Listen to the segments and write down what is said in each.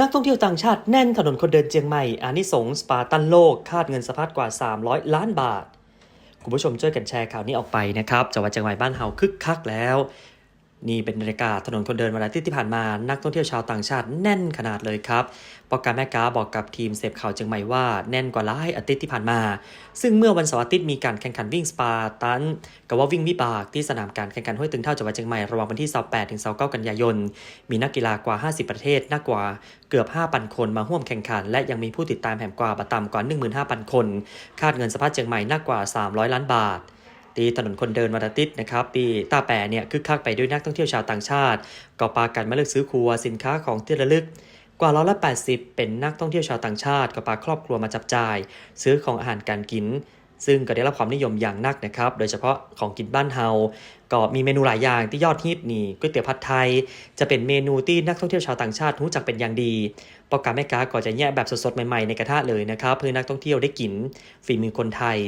นักท่องเที่ยวต่างชาติแน่นถนนคนเดินเจียงใหม่อานิสงส์สปาตันโลก คาดเงินสะพัดกว่า 300 ล้านบาท คุณผู้ชมช่วยกันแชร์ข่าวนี้ออกไปนะครับจังหวัดเชียงใหม่บ้านเฮาคึกคักแล้ว นี่เป็นบรรยากาศถนนคนเดินวันอาทิตย์ที่ผ่านมานักท่องเที่ยวชาวต่างชาติแน่นขนาดเลยครับปอการแม่ค้าบอกกับทีมเสพข่าวเชียงใหม่ว่าแน่นกว่าหลายอาทิตย์ที่ผ่านมา ซึ่งเมื่อวันเสาร์อาทิตย์มีการแข่งขันวิ่งสปาตันกับว่าวิ่งวิบากที่สนามการแข่งขันห้วยตึงเท่าจังหวัดเชียงใหม่ระหว่างวันที่ 28ถึง29กันยายน มีนักกีฬากว่า 50 ประเทศนักกว่าเกือบ 5,000 คนมาร่วมแข่งขัน และยังมีผู้ติดตามแห่งกว่าประตามกว่า 15,000 คน คาดเงินสะพัดเชียงใหม่นักกว่า 300 ล้านบาท ตีถนนคนเดินวันอาทิตย์นะครับ ปีตาแปรเนี่ยคึกคักไปด้วยนักท่องเที่ยวชาวต่างชาติ ก็ปากันมาเลือกซื้อครัวสินค้าของที่ระลึก กว่าร้อยละ80 เป็นนักท่องเที่ยวชาวต่างชาติก็ปาครอบครัวมาจับจ่าย ซื้อของอาหารการกิน ซึ่งก็ได้รับความนิยมอย่างนักนะครับ โดยเฉพาะของกินบ้านเฮา ก็มีเมนูหลายอย่างที่ยอดฮิตนี่ก๋วยเตี๋ยวผัดไทย จะเป็นเมนูที่นักท่องเที่ยวชาวต่างชาติรู้จักเป็นอย่างดีปอกาแม่ค้าก็จะแยกแบบสดๆใหม่ๆในกระทะเลยนะครับ เพื่อนักท่องเที่ยวได้กินฝีมือคนไทย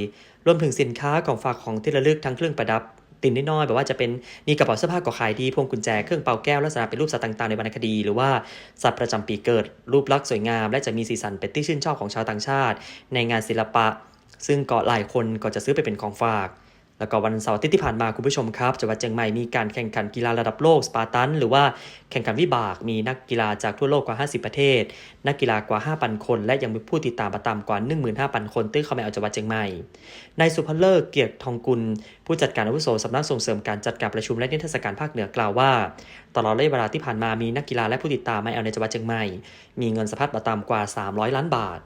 รวมถึงสินค้าของฝากของที่ระลึกทั้งเครื่องประดับตินน้อยๆแบบว่าจะเป็นนี่กระเป๋าเสื้อผ้าก็ขายดีพวงกุญแจเครื่องเป่าแก้วลักษณะเป็นรูปสัตว์ต่างๆในวรรณคดี หรือว่าสัตว์ประจำปีเกิด รูปลักษณ์สวยงาม และจะมีสีสันเป็นที่ชื่นชอบของชาวต่างชาติ ในงานศิลปะ ซึ่งก็หลายคนก็จะซื้อไปเป็นของฝาก แล้วก็วันเสาร์ที่ผ่านมาคุณผู้ชมครับจังหวัดเชียงใหม่มีการแข่งขันกีฬาระดับโลกสปาร์ตัน หรือว่าแข่งขันวิบากมีนักกีฬาจากทั่วโลกกว่า 50 ประเทศ นักกีฬากว่า 5,000 คน และยังมีผู้ติดตามประตามกว่า 15,000 คนตื้อเข้ามาเอาจังหวัดเชียงใหม่นายสุภเลิกเกียรติทองกุล ผู้จัดการอาวุโสสำนักส่งเสริมการจัดการประชุมและนิทรรศการภาคเหนือกล่าวว่าตลอดระยะเวลาที่ผ่านมามีนักกีฬาและผู้ติดตามมาเอาในจังหวัดเชียงใหม่ มีเงินสะพัดประตามกว่า 300 ล้านบาท